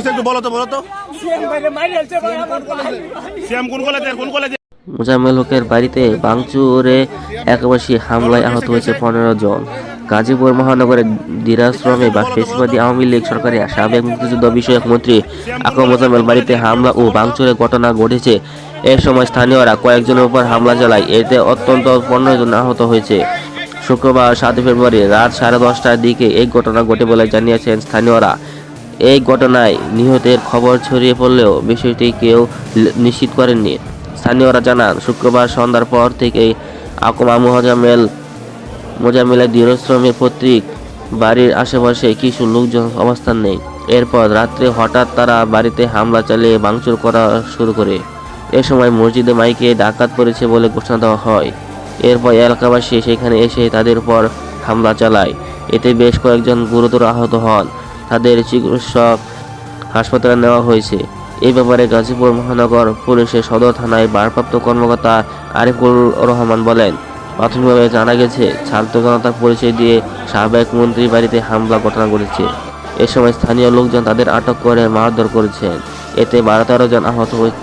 হয়েছে একটু বলো তো বলো তো। সিএম বাইরে মারি আছে ভাই আমার কোন কলেজের কোন কলেজে মোজাম্মেল হকের বাড়িতে ভাঙচুরে একবাসী হামলায় আহত হয়েছে পনেরো জন। গাজীপুর মহানগরের দিরাশ্রমে বা ফেসিবাদী আওয়ামী লীগ সরকারের সাবেক মুক্তিযুদ্ধ বিষয়ক মন্ত্রী আকম মোজাম্মেল বাড়িতে হামলা ও ঘটনা ঘটেছে। এ সময় স্থানীয়রা কয়েকজনের উপর হামলা চালায়। এতে অত্যন্ত পনেরো জন আহত হয়েছে। শুক্রবার সাত ফেব্রুয়ারি রাত সাড়ে দশটার দিকে এই ঘটনা ঘটে বলে জানিয়েছেন স্থানীয়রা। এই ঘটনায় নিহতের খবর ছড়িয়ে পড়লেও বিষয়টি কেউ নিশ্চিত করেননি। স্থানীয়রা জানান, শুক্রবার সন্ধ্যার পর থেকেই আকমা মোজামেল মোজামেলের দৃঢ়শ্রমের পৈতৃক বাড়ির আশেপাশে কিছু লোকজন অবস্থান নেই। এরপর রাত্রে হঠাৎ তারা বাড়িতে হামলা চালিয়ে ভাঙচুর করা শুরু করে। এ সময় মসজিদে মাইকে ডাকাত পড়েছে বলে ঘোষণা দেওয়া হয়। এরপর এলাকাবাসী সেখানে এসে তাদের উপর হামলা চালায়। এতে বেশ কয়েকজন গুরুতর আহত হন। তাদের চিকিৎসক হাসপাতালে নেওয়া হয়েছে এই ব্যাপারে গাজীপুর মহানগর পুলিশের সদর থানায় ভারপ্রাপ্ত কর্মকর্তা আরিফুল রহমান বলেন, প্রাথমিকভাবে জানা গেছে, ছাত্র জনতার পরিচয় দিয়ে সাবেক মন্ত্রী বাড়িতে হামলা ঘটনা ঘটেছে এ সময় স্থানীয় লোকজন তাদের আটক করে মারধর করেছেন এতে বারো তেরো জন আহত হয়েছে